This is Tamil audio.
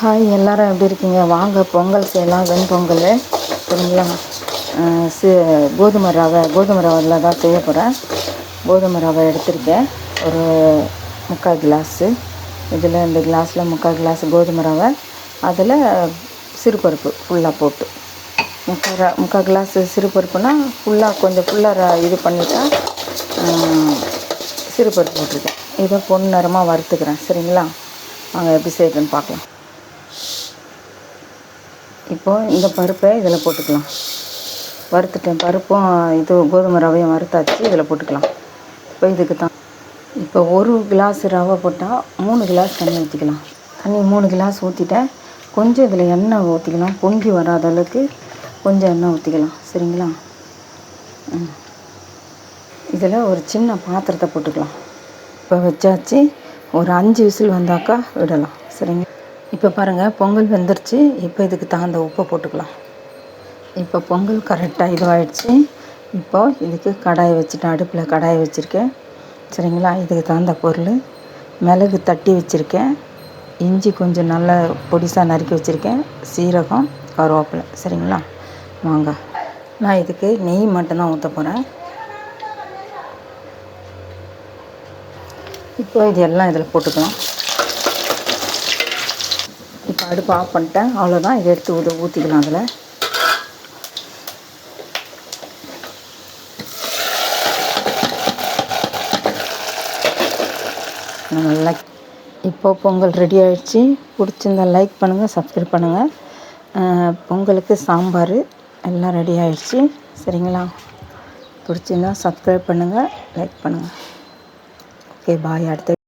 ஹாய் எல்லோரும் எப்படி இருக்கீங்க? வாங்க பொங்கல் செய்யலாம். வெண்பொங்கல் சரிங்களா? சி கோதுமை ரவை கோதுமை ரவையில் தான் செய்ய போகிறேன் கோதுமை ரவை எடுத்திருக்கேன். ஒரு முக்கால் கிளாஸு. இதில் இந்த கிளாஸில் முக்கால் கிளாஸ் கோதுமை ரவை. அதில் சிறுபருப்பு ஃபுல்லாக போட்டு. முக்கால் ர- முக்கால் கிளாஸ் சிறுபருப்புனா ஃபுல்லாக கொஞ்சம் ஃபுல்லாக இது பண்ணிட்டா சிறுபருப்பு போட்டிருக்கேன். இதை பொன் நேரமாக வறுத்துக்கிறேன். சரிங்களா? வாங்க எப்படி செய்யுதுன்னு பார்க்கலாம். இப்போது இந்த பருப்பை இதில் போட்டுக்கலாம். வறுத்துட்டேன். பருப்பும் இது கோதுமை ரவையும் வறுத்தாச்சு. இதில் போட்டுக்கலாம். இப்போ இதுக்கு தான். இப்போ ஒரு கிளாஸ் ரவை போட்டால் மூணு கிளாஸ் தண்ணி ஊற்றிக்கலாம் தண்ணி மூணு கிளாஸ் ஊற்றிட்டேன் கொஞ்சம் இதில் எண்ணெய் ஊற்றிக்கலாம் பொங்கி வராத அளவுக்கு கொஞ்சம் எண்ணெய் ஊற்றிக்கலாம் சரிங்களா? ம். இதில் ஒரு சின்ன பாத்திரத்தை போட்டுக்கலாம். இப்போ வச்சாச்சு. ஒரு அஞ்சு விசில் வந்தாக்கா விடலாம். சரிங்க? இப்போ பாருங்கள் பொங்கல் வெந்துருச்சு. இப்போ இதுக்கு தகுந்த உப்பை போட்டுக்கலாம். இப்போ பொங்கல் கரெக்டாக இதுவாகிடுச்சு இப்போது இதுக்கு கடாயை வச்சுட்டேன். அடுப்பில் கடாயை வச்சுருக்கேன். சரிங்களா? இதுக்கு தகுந்த பொருள். மிளகு தட்டி வச்சுருக்கேன். இஞ்சி கொஞ்சம் நல்லா பொடிசாக நறுக்கி வச்சுருக்கேன். சீரகம் கருவேப்பிலை. சரிங்களா? வாங்க. நான் இதுக்கு நெய் மட்டும்தான் ஊற்ற போகிறேன் இப்போ இது எல்லாம் இதில் போட்டுக்கலாம். இப்போ அடுப்பு ஆஃப் பண்ணிட்டேன். அவ்வளோதான் இதை எடுத்து ஊற்ற ஊற்றிக்கலாம் அதில். நல்லா இப்போ பொங்கல் ரெடி ஆகிடுச்சு பிடிச்சிருந்தா லைக் பண்ணுங்கள் சப்ஸ்கிரைப் பண்ணுங்கள் பொங்கலுக்கு சாம்பார் எல்லாம் ரெடி ஆகிடுச்சு சரிங்களா? பிடிச்சிருந்தா சப்ஸ்கிரைப் பண்ணுங்கள் லைக் பண்ணுங்கள் ஓகே பாய் அடுத்த